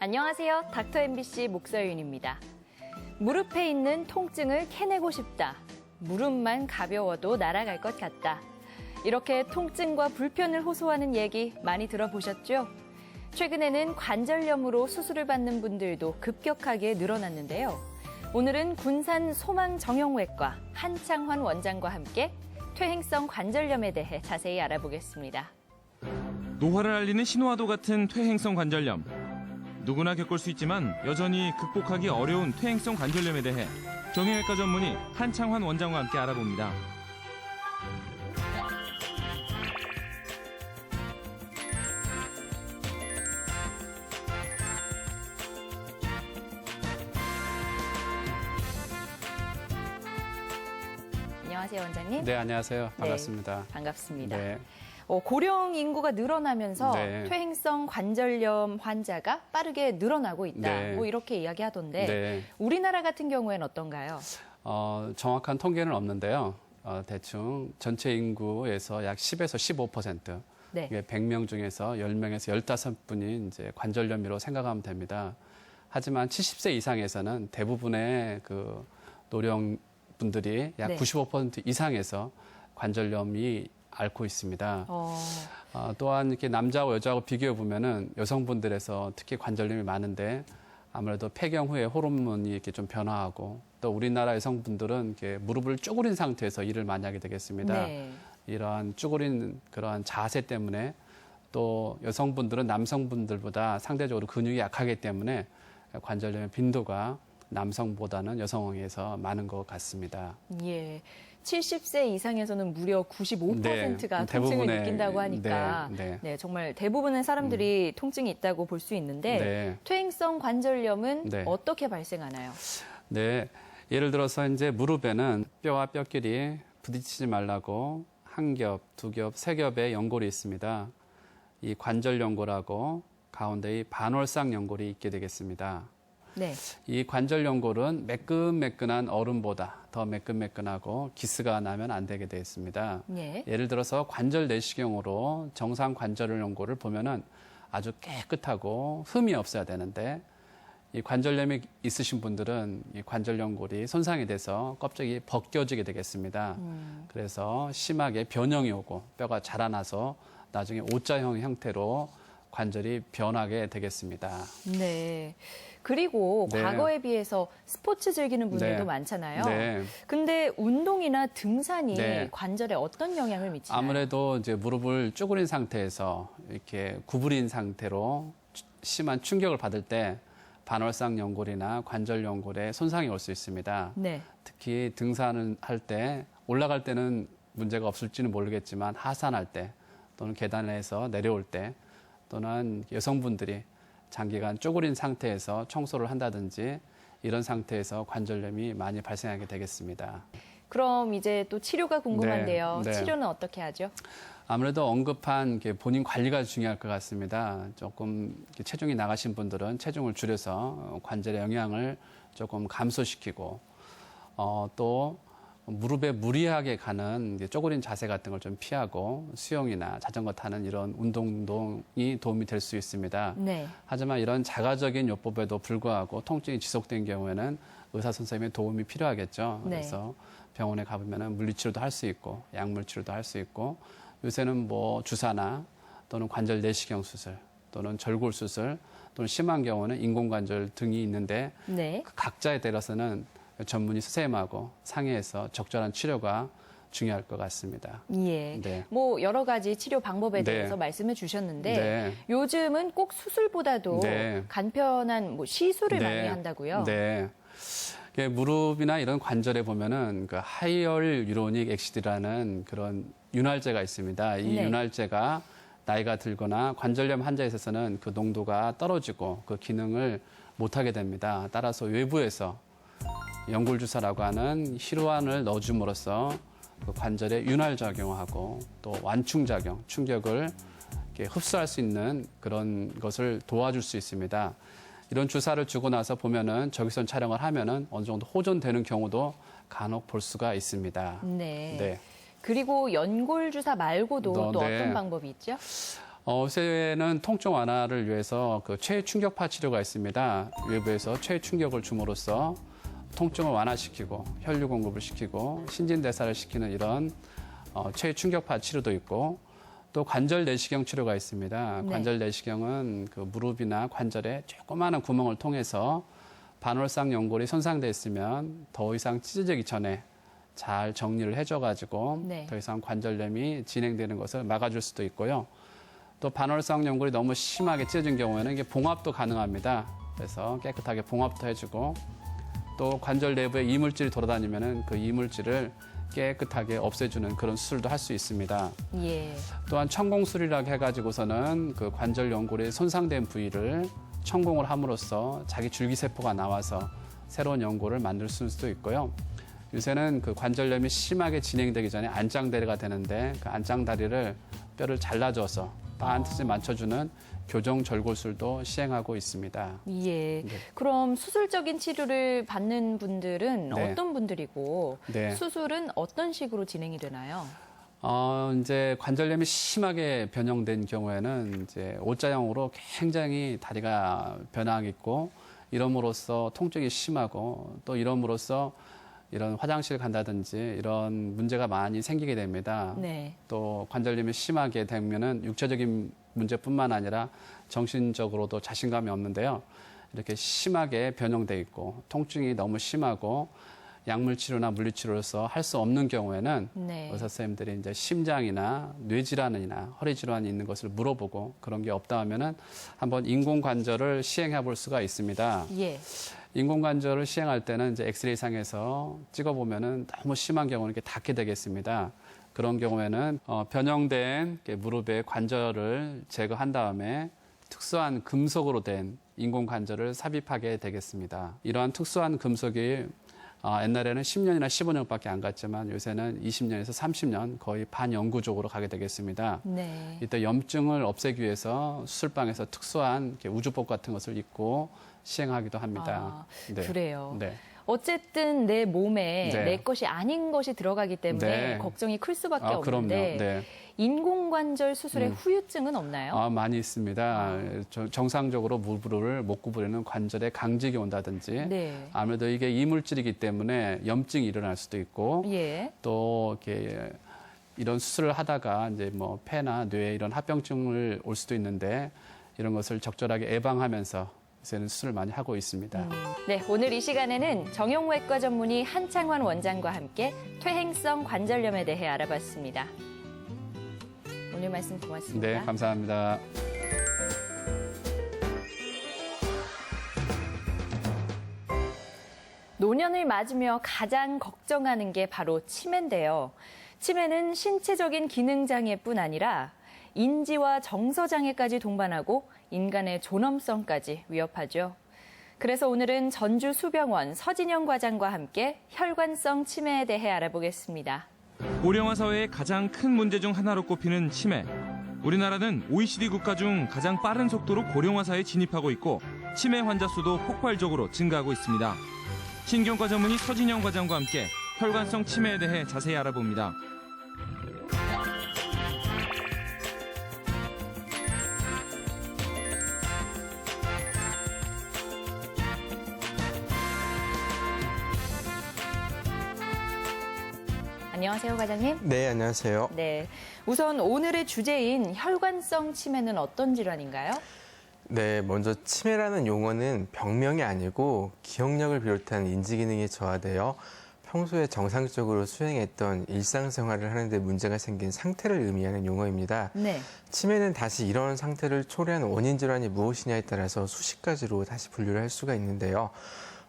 안녕하세요. 닥터 MBC 목서윤입니다. 무릎에 있는 통증을 캐내고 싶다. 무릎만 가벼워도 날아갈 것 같다. 이렇게 통증과 불편을 호소하는 얘기 많이 들어보셨죠? 최근에는 관절염으로 수술을 받는 분들도 급격하게 늘어났는데요. 오늘은 군산 소망정형외과 한창환 원장과 함께 퇴행성 관절염에 대해 자세히 알아보겠습니다. 노화를 알리는 신호와도 같은 퇴행성 관절염. 누구나 겪을 수 있지만 여전히 극복하기 어려운 퇴행성 관절염에 대해 정형외과 전문의 한창환 원장과 함께 알아봅니다. 안녕하세요, 원장님. 네, 안녕하세요. 반갑습니다. 반갑습니다. 네. 어, 고령 인구가 늘어나면서 네. 퇴행성 관절염 환자가 빠르게 늘어나고 있다. 네. 뭐 이렇게 이야기하던데 네. 우리나라 같은 경우에는 어떤가요? 어, 정확한 통계는 없는데요. 어, 대충 전체 인구에서 약 10에서 15%. 네. 이게 100명 중에서 10명에서 15분이 이제 관절염으로 생각하면 됩니다. 하지만 70세 이상에서는 대부분의 그 노령 분들이 약 네. 95% 이상에서 관절염이 앓고 있습니다. 어, 어, 또한 이렇게 남자하고 여자하고 비교해 보면은 여성분들에서 특히 관절염이 많은데 아무래도 폐경 후에 호르몬이 이렇게 좀 변화하고 또 우리나라 여성분들은 이렇게 무릎을 쪼그린 상태에서 일을 많이 하게 되겠습니다. 네. 이러한 쭈그린 그러한 자세 때문에 또 여성분들은 남성분들보다 상대적으로 근육이 약하기 때문에 관절염의 빈도가 남성보다는 여성에서 많은 것 같습니다. 예. 70세 이상에서는 무려 95%가 네, 통증을 느낀다고 하니까 네, 네. 네, 정말 대부분의 사람들이 통증이 있다고 볼 수 있는데 네. 퇴행성 관절염은 네. 어떻게 발생하나요? 네. 예를 들어서 이제 무릎에는 뼈와 뼈끼리 부딪히지 말라고 한 겹, 두 겹, 세 겹의 연골이 있습니다. 이 관절 연골하고 가운데 이 반월상 연골이 있게 되겠습니다. 네. 이 관절 연골은 매끈매끈한 얼음보다 더 매끈매끈하고 기스가 나면 안 되게 되어 있습니다. 예. 예를 들어서 관절 내시경으로 정상 관절 연골을 보면은 아주 깨끗하고 흠이 없어야 되는데 이 관절염이 있으신 분들은 이 관절 연골이 손상이 돼서 껍질이 벗겨지게 되겠습니다. 그래서 심하게 변형이 오고 뼈가 자라나서 나중에 O자형 형태로 관절이 변하게 되겠습니다. 네. 그리고 네. 과거에 비해서 스포츠 즐기는 분들도 네. 많잖아요. 네. 근데 운동이나 등산이 네. 관절에 어떤 영향을 미치나요? 아무래도 이제 무릎을 쭈그린 상태에서 이렇게 구부린 상태로 추- 심한 충격을 받을 때 반월상 연골이나 관절 연골에 손상이 올 수 있습니다. 네. 특히 등산을 할 때 올라갈 때는 문제가 없을지는 모르겠지만 하산할 때 또는 계단에서 내려올 때 또는 여성분들이 장기간 쪼그린 상태에서 청소를 한다든지 이런 상태에서 관절염이 많이 발생하게 되겠습니다. 그럼 이제 또 치료가 궁금한데요. 네, 네. 치료는 어떻게 하죠? 아무래도 언급한 본인 관리가 중요할 것 같습니다. 조금 체중이 나가신 분들은 체중을 줄여서 어, 관절의 영향을 조금 감소시키고 어, 또 무릎에 무리하게 가는 쪼그린 자세 같은 걸 좀 피하고 수영이나 자전거 타는 이런 운동이 도움이 될 수 있습니다. 네. 하지만 이런 자가적인 요법에도 불구하고 통증이 지속된 경우에는 의사 선생님의 도움이 필요하겠죠. 네. 그래서 병원에 가보면 물리치료도 할 수 있고 약물 치료도 할 수 있고 요새는 뭐 주사나 또는 관절 내시경 수술 또는 절골 수술 또는 심한 경우는 인공관절 등이 있는데 네. 그 각자에 따라서는 전문의 선생님하고 상의해서 적절한 치료가 중요할 것 같습니다. 예. 네. 뭐 여러 가지 치료 방법에 네. 대해서 말씀해 주셨는데 네. 요즘은 꼭 수술보다도 네. 간편한 뭐 시술을 네. 많이 한다고요. 네. 무릎이나 이런 관절에 보면은 그 하이얼 유로닉 엑시드라는 그런 윤활제가 있습니다. 이 네. 윤활제가 나이가 들거나 관절염 환자에 있어서는 그 농도가 떨어지고 그 기능을 못하게 됩니다. 따라서 외부에서 연골 주사라고 하는 희로안을 넣어줌으로써 그 관절에 윤활 작용하고 또 완충 작용, 충격을 흡수할 수 있는 그런 것을 도와줄 수 있습니다. 이런 주사를 주고 나서 보면은 적외선 촬영을 하면은 어느 정도 호전되는 경우도 간혹 볼 수가 있습니다. 네. 네. 그리고 연골 주사 말고도 너, 또 네. 어떤 방법이 있죠? 어, 요새는 통증 완화를 위해서 그 최 충격파 치료가 있습니다. 외부에서 최 충격을 줌으로써 통증을 완화시키고 혈류 공급을 시키고 신진대사를 시키는 이런 어, 최 충격파 치료도 있고 또 관절 내시경 치료가 있습니다. 네. 관절 내시경은 그 무릎이나 관절에 조그마한 구멍을 통해서 반월상 연골이 손상돼 있으면 더 이상 찢어지기 전에 잘 정리를 해줘가지고 네. 더 이상 관절염이 진행되는 것을 막아줄 수도 있고요. 또 반월상 연골이 너무 심하게 찢어진 경우에는 이게 봉합도 가능합니다. 그래서 깨끗하게 봉합도 해주고 또 관절 내부에 이물질이 돌아다니면은 그 이물질을 깨끗하게 없애주는 그런 수술도 할 수 있습니다. 예. 또한 천공술이라고 해가지고서는 그 관절 연골이 손상된 부위를 천공을 함으로써 자기 줄기세포가 나와서 새로운 연골을 만들 수도 있고요. 요새는 그 관절염이 심하게 진행되기 전에 안짱다리가 되는데 그 안짱다리를 뼈를 잘라줘서 반드시 맞춰주는 교정 절골술도 시행하고 있습니다. 예. 네. 그럼 수술적인 치료를 받는 분들은 네. 어떤 분들이고 네. 수술은 어떤 식으로 진행이 되나요? 어, 이제 관절염이 심하게 변형된 경우에는 이제 O자형으로 굉장히 다리가 변화하겠고 이럼으로써 통증이 심하고 또 이럼으로써 이런 화장실 간다든지 이런 문제가 많이 생기게 됩니다. 네. 또 관절염이 심하게 되면은 육체적인 문제뿐만 아니라 정신적으로도 자신감이 없는데요. 이렇게 심하게 변형돼 있고 통증이 너무 심하고 약물 치료나 물리 치료로서 할 수 없는 경우에는 네. 의사 선생님들이 이제 심장이나 뇌 질환이나 허리 질환이 있는 것을 물어보고 그런 게 없다 하면은 한번 인공 관절을 시행해 볼 수가 있습니다. 예. 인공 관절을 시행할 때는 이제 엑스레이 상에서 찍어 보면은 너무 심한 경우는 이렇게 닿게 되겠습니다. 그런 경우에는 어, 변형된 무릎의 관절을 제거한 다음에 특수한 금속으로 된 인공 관절을 삽입하게 되겠습니다. 이러한 특수한 금속이 어, 옛날에는 10년이나 15년밖에 안 갔지만 요새는 20년에서 30년 거의 반영구적으로 가게 되겠습니다. 네. 이때 염증을 없애기 위해서 수술방에서 특수한 우주복 같은 것을 입고 시행하기도 합니다. 아, 그래요. 네. 어쨌든 내 몸에 네. 내 것이 아닌 것이 들어가기 때문에 네. 걱정이 클 수밖에 아, 그럼요. 없는데 네. 인공관절 수술의 음. 후유증은 없나요? 아, 많이 있습니다. 저- 정상적으로 무릎을 못 구부리는 관절에 강직이 온다든지 네. 아무래도 이게 이물질이기 때문에 염증이 일어날 수도 있고 예. 또 이렇게 이런 수술을 하다가 이제 뭐 폐나 뇌에 이런 합병증을 올 수도 있는데 이런 것을 적절하게 예방하면서 요새는 수술을 많이 하고 있습니다. 네, 오늘 이 시간에는 정형외과 전문의 한창환 원장과 함께 퇴행성 관절염에 대해 알아봤습니다. 오늘 말씀 고맙습니다. 네, 감사합니다. 노년을 맞으며 가장 걱정하는 게 바로 치매인데요. 치매는 신체적인 기능 장애뿐 아니라 인지와 정서 장애까지 동반하고 인간의 존엄성까지 위협하죠. 그래서 오늘은 전주 수병원 서진영 과장과 함께 혈관성 치매에 대해 알아보겠습니다. 고령화 사회의 가장 큰 문제 중 하나로 꼽히는 치매. 우리나라는 OECD 국가 중 가장 빠른 속도로 고령화사에 진입하고 있고 치매 환자 수도 폭발적으로 증가하고 있습니다. 신경과 전문의 서진영 과장과 함께 혈관성 치매에 대해 자세히 알아봅니다. 안녕하세요, 과장님. 네, 안녕하세요. 네. 우선 오늘의 주제인 혈관성 치매는 어떤 질환인가요? 네, 먼저 치매라는 용어는 병명이 아니고 기억력을 비롯한 인지 기능이 저하되어 평소에 정상적으로 수행했던 일상생활을 하는데 문제가 생긴 상태를 의미하는 용어입니다. 네. 치매는 다시 이런 상태를 초래한 원인 질환이 무엇이냐에 따라서 수십 가지로 다시 분류를 할 수가 있는데요.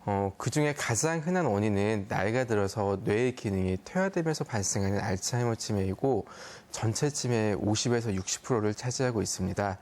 어, 그 중에 가장 흔한 원인은 나이가 들어서 뇌의 기능이 퇴화되면서 발생하는 알츠하이머 치매이고 전체 치매의 50에서 60%를 차지하고 있습니다.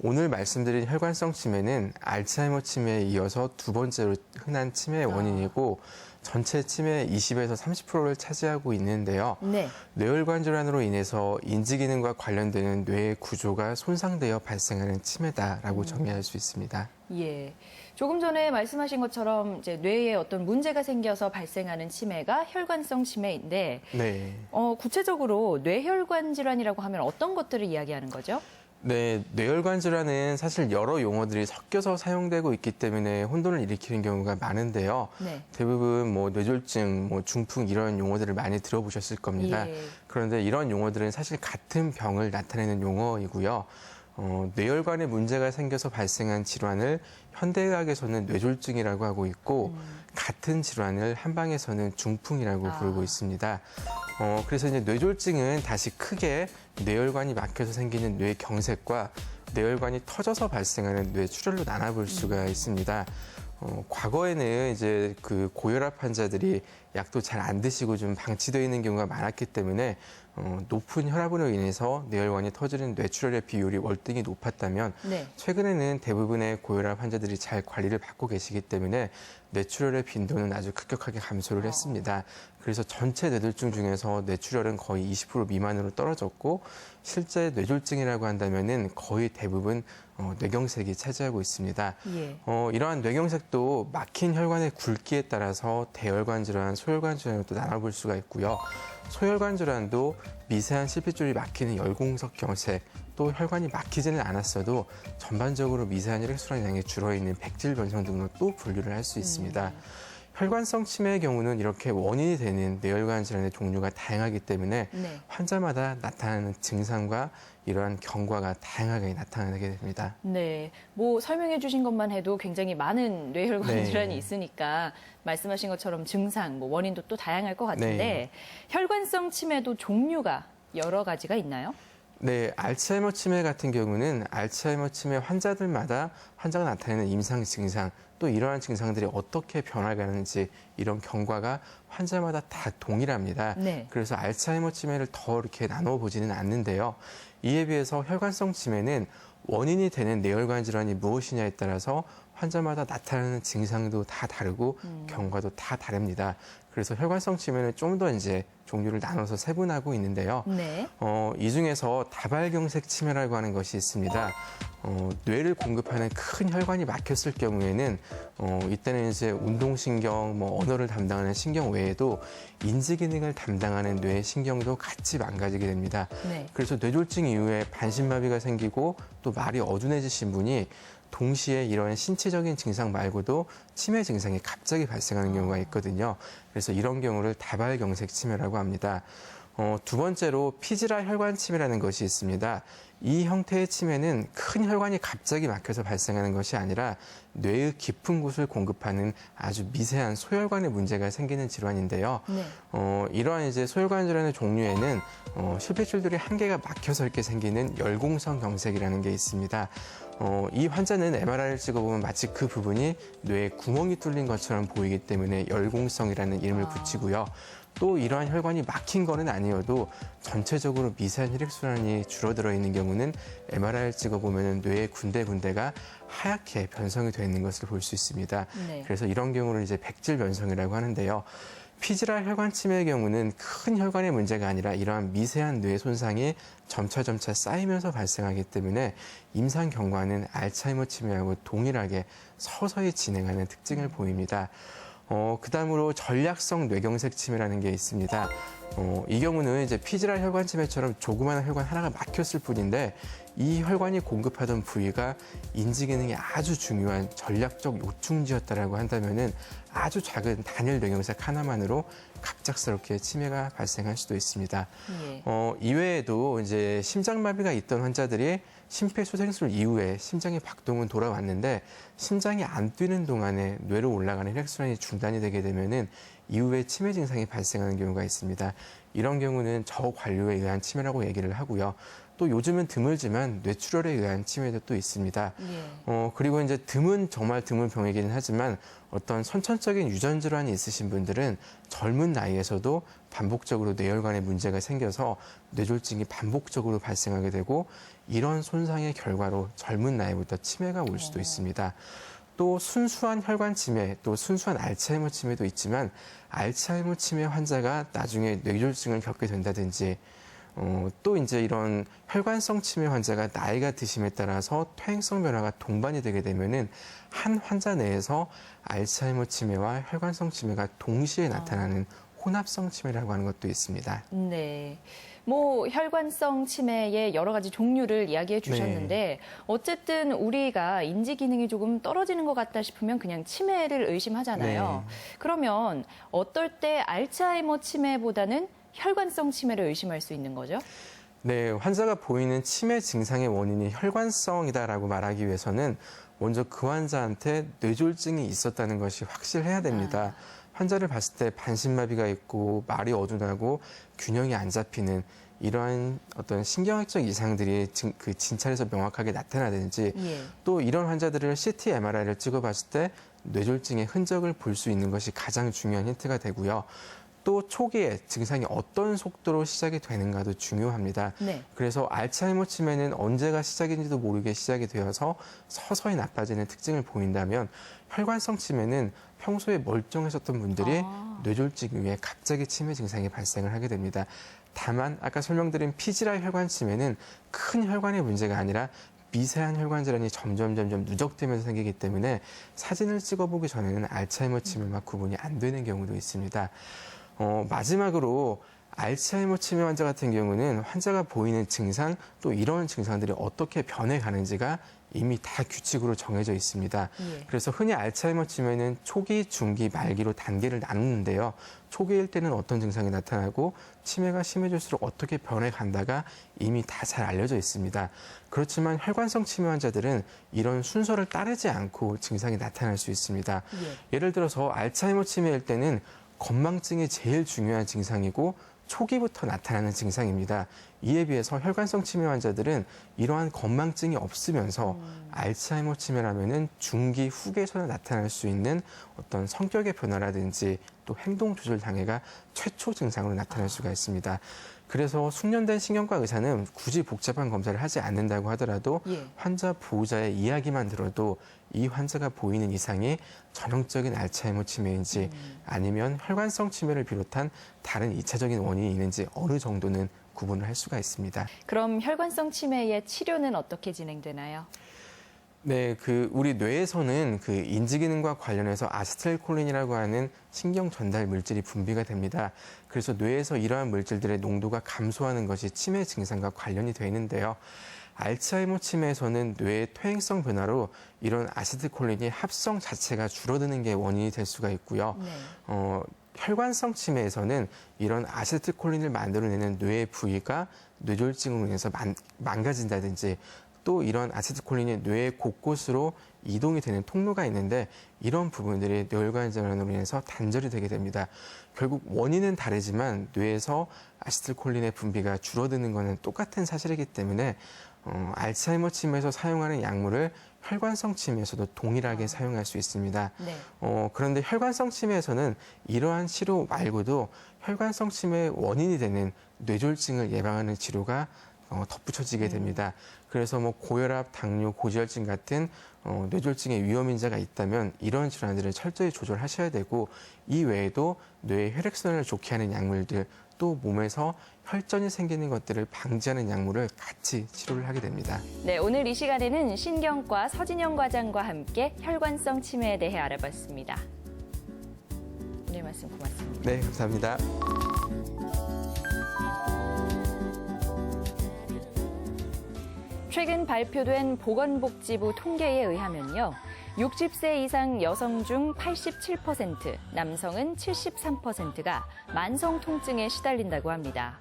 오늘 말씀드린 혈관성 치매는 알츠하이머 치매에 이어서 두 번째로 흔한 치매의 원인이고 전체 치매의 20에서 30%를 차지하고 있는데요. 네. 뇌혈관 질환으로 인해서 인지 기능과 관련되는 뇌의 구조가 손상되어 발생하는 치매다라고 정의할 수 있습니다. 예. 조금 전에 말씀하신 것처럼 이제 뇌에 어떤 문제가 생겨서 발생하는 치매가 혈관성 치매인데 네. 어, 구체적으로 뇌혈관 질환이라고 하면 어떤 것들을 이야기하는 거죠? 네, 뇌혈관 질환은 사실 여러 용어들이 섞여서 사용되고 있기 때문에 혼돈을 일으키는 경우가 많은데요. 네. 대부분 뭐 뇌졸중, 뭐 중풍 이런 용어들을 많이 들어보셨을 겁니다. 예. 그런데 이런 용어들은 사실 같은 병을 나타내는 용어이고요. 어, 뇌혈관에 문제가 생겨서 발생한 질환을 현대의학에서는 뇌졸중이라고 하고 있고 같은 질환을 한방에서는 중풍이라고 아. 부르고 있습니다. 어, 그래서 이제 뇌졸중은 다시 크게 뇌혈관이 막혀서 생기는 뇌경색과 뇌혈관이 터져서 발생하는 뇌출혈로 나눠볼 수가 있습니다. 어, 과거에는 이제 그 고혈압 환자들이 약도 잘 안 드시고 좀 방치되어 있는 경우가 많았기 때문에 어, 높은 혈압으로 인해서 뇌혈관이 터지는 뇌출혈의 비율이 월등히 높았다면 네. 최근에는 대부분의 고혈압 환자들이 잘 관리를 받고 계시기 때문에 뇌출혈의 빈도는 아주 급격하게 감소를 했습니다. 그래서 전체 뇌졸중 중에서 뇌출혈은 거의 20% 미만으로 떨어졌고 실제 뇌졸중이라고 한다면은 거의 대부분 어, 뇌경색이 차지하고 있습니다. 예. 어, 이러한 뇌경색도 막힌 혈관의 굵기에 따라서 대혈관 질환, 소혈관 질환을 또 나눠볼 수가 있고요. 소혈관 질환도 미세한 실핏줄이 막히는 열공석 경색, 또 혈관이 막히지는 않았어도 전반적으로 미세한 혈액순환 양이 줄어있는 백질 변성 등으로 또 분류를 할 수 있습니다. 혈관성 치매의 경우는 이렇게 원인이 되는 뇌혈관 질환의 종류가 다양하기 때문에 네. 환자마다 나타나는 증상과 이러한 경과가 다양하게 나타나게 됩니다. 네. 뭐 설명해 주신 것만 해도 굉장히 많은 뇌혈관 네. 질환이 있으니까 말씀하신 것처럼 증상, 뭐 원인도 또 다양할 것 같은데 네. 혈관성 치매도 종류가 여러 가지가 있나요? 네, 알츠하이머 치매 같은 경우는 알츠하이머 치매 환자들마다 환자가 나타내는 임상 증상 또 이러한 증상들이 어떻게 변화가는지 이런 경과가 환자마다 다 동일합니다. 네. 그래서 알츠하이머 치매를 더 이렇게 나눠 보지는 않는데요. 이에 비해서 혈관성 치매는 원인이 되는 뇌혈관 질환이 무엇이냐에 따라서 환자마다 나타나는 증상도 다 다르고 경과도 다 다릅니다. 그래서 혈관성 치매는 좀 더 이제 종류를 나눠서 세분하고 있는데요. 네. 어, 이 중에서 다발경색 치매라고 하는 것이 있습니다. 어, 뇌를 공급하는 큰 혈관이 막혔을 경우에는 어, 이때는 이제 운동신경, 뭐 언어를 담당하는 신경 외에도 인지 기능을 담당하는 뇌의 신경도 같이 망가지게 됩니다. 네. 그래서 뇌졸중 이후에 반신마비가 생기고 또 말이 어둔해지신 분이 동시에 이런 신체적인 증상 말고도 치매 증상이 갑자기 발생하는 경우가 있거든요. 그래서 이런 경우를 다발경색 치매라고 합니다. 어, 두 번째로 피지라 혈관 치매라는 것이 있습니다. 이 형태의 치매는 큰 혈관이 갑자기 막혀서 발생하는 것이 아니라 뇌의 깊은 곳을 공급하는 아주 미세한 소혈관에 문제가 생기는 질환인데요. 네. 어, 이러한 이제 소혈관 질환의 종류에는 어, 실핏줄들이 한 개가 막혀서 이렇게 생기는 열공성 경색이라는 게 있습니다. 어, 이 환자는 MRI를 찍어보면 마치 그 부분이 뇌에 구멍이 뚫린 것처럼 보이기 때문에 열공성이라는 이름을 아. 붙이고요. 또 이러한 혈관이 막힌 거는 아니어도 전체적으로 미세한 혈액순환이 줄어들어 있는 경우는 MRI를 찍어보면 뇌의 군데군데가 하얗게 변성이 되어 있는 것을 볼 수 있습니다. 네. 그래서 이런 경우를 이제 백질 변성이라고 하는데요. 피지랄 혈관 치매의 경우는 큰 혈관의 문제가 아니라 이러한 미세한 뇌 손상이 점차 점차 쌓이면서 발생하기 때문에 임상 경과는 알츠하이머 치매하고 동일하게 서서히 진행하는 특징을 보입니다. 어, 그 다음으로 전략성 뇌경색 치매라는 게 있습니다. 어, 이 경우는 이제 피지랄 혈관 치매처럼 조그마한 혈관 하나가 막혔을 뿐인데 이 혈관이 공급하던 부위가 인지 기능이 아주 중요한 전략적 요충지였다라고 한다면은 아주 작은 단일 뇌경색 하나만으로 갑작스럽게 치매가 발생할 수도 있습니다. 예. 어, 이외에도 이제 심장마비가 있던 환자들이 심폐소생술 이후에 심장의 박동은 돌아왔는데 심장이 안 뛰는 동안에 뇌로 올라가는 혈액순환이 중단이 되게 되면은 이후에 치매 증상이 발생하는 경우가 있습니다. 이런 경우는 저관료에 의한 치매라고 얘기를 하고요. 또 요즘은 드물지만 뇌출혈에 의한 치매도 또 있습니다. 예. 어, 그리고 이제 드문, 정말 드문 병이기는 하지만 어떤 선천적인 유전 질환이 있으신 분들은 젊은 나이에서도 반복적으로 뇌혈관에 문제가 생겨서 뇌졸중이 반복적으로 발생하게 되고 이런 손상의 결과로 젊은 나이부터 치매가 올 수도 있습니다. 또 순수한 혈관 치매, 또 순수한 알츠하이머 치매도 있지만 알츠하이머 치매 환자가 나중에 뇌졸중을 겪게 된다든지 어, 또 이제 이런 혈관성 치매 환자가 나이가 드심에 따라서 퇴행성 변화가 동반이 되게 되면은 한 환자 내에서 알츠하이머 치매와 혈관성 치매가 동시에 나타나는 혼합성 치매라고 하는 것도 있습니다. 네. 뭐 혈관성 치매의 여러 가지 종류를 이야기해 주셨는데 어쨌든 우리가 인지 기능이 조금 떨어지는 것 같다 싶으면 그냥 치매를 의심하잖아요. 그러면 어떨 때 알츠하이머 치매보다는 혈관성 치매를 의심할 수 있는 거죠? 네, 환자가 보이는 치매 증상의 원인이 혈관성이다라고 말하기 위해서는 먼저 그 환자한테 뇌졸중이 있었다는 것이 확실해야 됩니다. 환자를 봤을 때 반신마비가 있고 말이 어둔하고 균형이 안 잡히는 이러한 어떤 신경학적 이상들이 진- 그 진찰에서 명확하게 나타나든지 예. 또 이런 환자들을 CT, MRI를 찍어봤을 때 뇌졸중의 흔적을 볼 수 있는 것이 가장 중요한 힌트가 되고요. 또 초기에 증상이 어떤 속도로 시작이 되는가도 중요합니다. 네. 그래서 알츠하이머 치매는 언제가 시작인지도 모르게 시작이 되어서 서서히 나빠지는 특징을 보인다면 혈관성 치매는 평소에 멀쩡하셨던 분들이 아. 뇌졸중 이후에 갑자기 치매 증상이 발생을 하게 됩니다. 다만 아까 설명드린 피지라 혈관 치매는 큰 혈관의 문제가 아니라 미세한 혈관 질환이 점점 점점 누적되면서 생기기 때문에 사진을 찍어보기 전에는 알츠하이머 치매와 구분이 안 되는 경우도 있습니다. 어, 마지막으로 알츠하이머 치매 환자 같은 경우는 환자가 보이는 증상 또 이런 증상들이 어떻게 변해가는지가 이미 다 규칙으로 정해져 있습니다. 예. 그래서 흔히 알츠하이머 치매는 초기, 중기, 말기로 단계를 나누는데요. 초기일 때는 어떤 증상이 나타나고 치매가 심해질수록 어떻게 변해간다가 이미 다 잘 알려져 있습니다. 그렇지만 혈관성 치매 환자들은 이런 순서를 따르지 않고 증상이 나타날 수 있습니다. 예. 예를 들어서 알츠하이머 치매일 때는 건망증이 제일 중요한 증상이고 초기부터 나타나는 증상입니다. 이에 비해서 혈관성 치매 환자들은 이러한 건망증이 없으면서 알츠하이머 치매라면은 중기 후기에서나 나타날 수 있는 어떤 성격의 변화라든지 또 행동 조절 장애가 최초 증상으로 나타날 수가 있습니다. 그래서 숙련된 신경과 의사는 굳이 복잡한 검사를 하지 않는다고 하더라도 예. 환자 보호자의 이야기만 들어도 이 환자가 보이는 이상이 전형적인 알츠하이머 치매인지 아니면 혈관성 치매를 비롯한 다른 이차적인 원인이 있는지 어느 정도는 구분을 할 수가 있습니다. 그럼 혈관성 치매의 치료는 어떻게 진행되나요? 네, 그 우리 뇌에서는 그 인지 기능과 관련해서 아세틸콜린이라고 하는 신경 전달 물질이 분비가 됩니다. 그래서 뇌에서 이러한 물질들의 농도가 감소하는 것이 치매 증상과 관련이 되어 있는데요. 알츠하이머 치매에서는 뇌의 퇴행성 변화로 이런 아세틸콜린이 합성 자체가 줄어드는 게 원인이 될 수가 있고요. 네. 어, 혈관성 치매에서는 이런 아세틸콜린을 만들어내는 뇌의 부위가 뇌졸중으로 인해서 만, 망가진다든지 또 이런 아세틸콜린이 뇌 곳곳으로 이동이 되는 통로가 있는데 이런 부분들이 뇌혈관 질환으로 인해서 단절이 되게 됩니다. 결국 원인은 다르지만 뇌에서 아세틸콜린의 분비가 줄어드는 것은 똑같은 사실이기 때문에 어, 알츠하이머 치매에서 사용하는 약물을 혈관성 치매에서도 동일하게 사용할 수 있습니다. 네. 어, 그런데 혈관성 치매에서는 이러한 치료 말고도 혈관성 치매의 원인이 되는 뇌졸중을 예방하는 치료가 어, 덧붙여지게 됩니다. 그래서 뭐 고혈압, 당뇨, 고지혈증 같은 어, 뇌졸중의 위험 인자가 있다면 이런 질환들을 철저히 조절하셔야 되고 이 외에도 뇌의 혈액순환을 좋게 하는 약물들 또 몸에서 혈전이 생기는 것들을 방지하는 약물을 같이 치료를 하게 됩니다. 네, 오늘 이 시간에는 신경과 서진영 과장과 함께 혈관성 치매에 대해 알아봤습니다. 오늘 말씀 고맙습니다. 네, 감사합니다. 최근 발표된 보건복지부 통계에 의하면요. 60세 이상 여성 중 87%, 남성은 73%가 만성 통증에 시달린다고 합니다.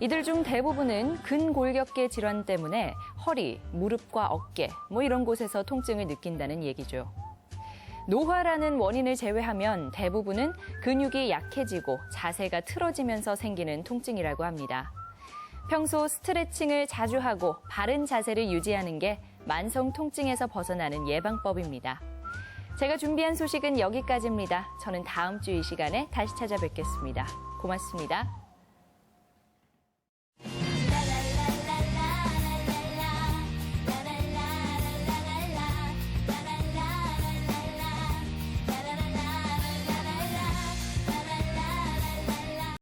이들 중 대부분은 근골격계 질환 때문에 허리, 무릎과 어깨, 뭐 이런 곳에서 통증을 느낀다는 얘기죠. 노화라는 원인을 제외하면 대부분은 근육이 약해지고 자세가 틀어지면서 생기는 통증이라고 합니다. 평소 스트레칭을 자주 하고 바른 자세를 유지하는 게 만성 통증에서 벗어나는 예방법입니다. 제가 준비한 소식은 여기까지입니다. 저는 다음 주 이 시간에 다시 찾아뵙겠습니다. 고맙습니다.